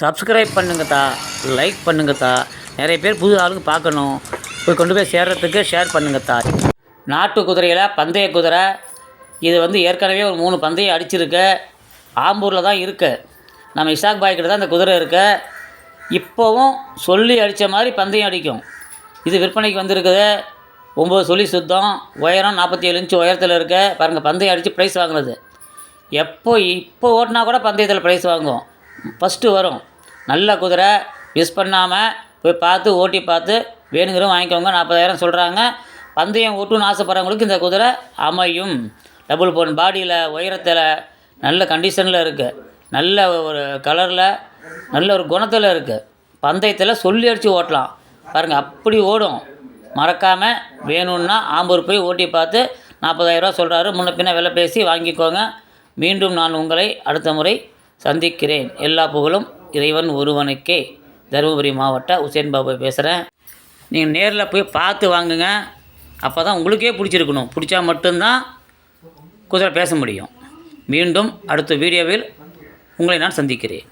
Subscribe பண்ணுங்கத்தா like பண்ணுங்கத்தா நிறைய பேர் புது ஆளுங்க பார்க்கணும். போய் கொண்டு போய் சேர்றதுக்கு ஷேர் பண்ணுங்கத்தா நாட்டு குதிரையில் பந்தய குதிரை இது வந்து ஏற்கனவே ஒரு மூணு பந்தயம் அடிச்சிருக்கு. ஆம்பூரில் தான் இருக்குது நம்ம இசாக் பாய்கிட்ட தான் இந்த குதிரை இருக்கு. இப்போவும் சொல்லி அடித்த மாதிரி பந்தயம் அடிக்கும். இது விற்பனைக்கு வந்திருக்குது. ஒம்பது சொல்லி சுத்தம். உயரம் நாற்பத்தி ஏழு இன்ச்சு உயரத்தில் இருக்க. பாருங்கள் பந்தயம் அடித்து ப்ரைஸ் வாங்கினது எப்போ இப்போ ஓட்டினா கூட பந்தயத்தில் ப்ரைஸ் வாங்கும் ஃபஸ்ட்டு வரும். நல்ல குதிரை மிஸ் பண்ணாமல் போய் பார்த்து ஓட்டி பார்த்து வேணுங்கிறவங்க வாங்கிக்கோங்க நாற்பதாயிரம் சொல்கிறாங்க பந்தயம் ஓட்டுன்னு ஆசைப்பட்றவங்களுக்கு இந்த குதிரை அமையும். டபுள் போன் பாடியில் உயரத்தில் நல்ல கண்டிஷனில் இருக்குது நல்ல ஒரு கலரில் நல்ல ஒரு குணத்தில் இருக்குது பந்தயத்தில் சொல்லி அடித்து ஓட்டலாம். பாருங்கள் அப்படி ஓடும். மறக்காமல் வேணும்னா ஆம்பூர் போய் ஓட்டி பார்த்து நாற்பதாயிரரூவா சொல்கிறாரு முன்ன பின்ன விலை பேசி வாங்கிக்கோங்க. மீண்டும் நான் உங்களை அடுத்த முறை சந்திக்கிறேன். எல்லா புகழும் இறைவன் ஒருவனுக்கே. தருமபுரி மாவட்ட உசேன் பாபு பேசுகிறேன் நீங்கள் நேரில் போய் பார்த்து வாங்குங்க. அப்போ தான் உங்களுக்கே பிடிச்சிருக்கணும். பிடிச்சா மட்டும்தான் குதிரை பேச முடியும். மீண்டும் அடுத்த வீடியோவில் உங்களை நான் சந்திக்கிறேன்.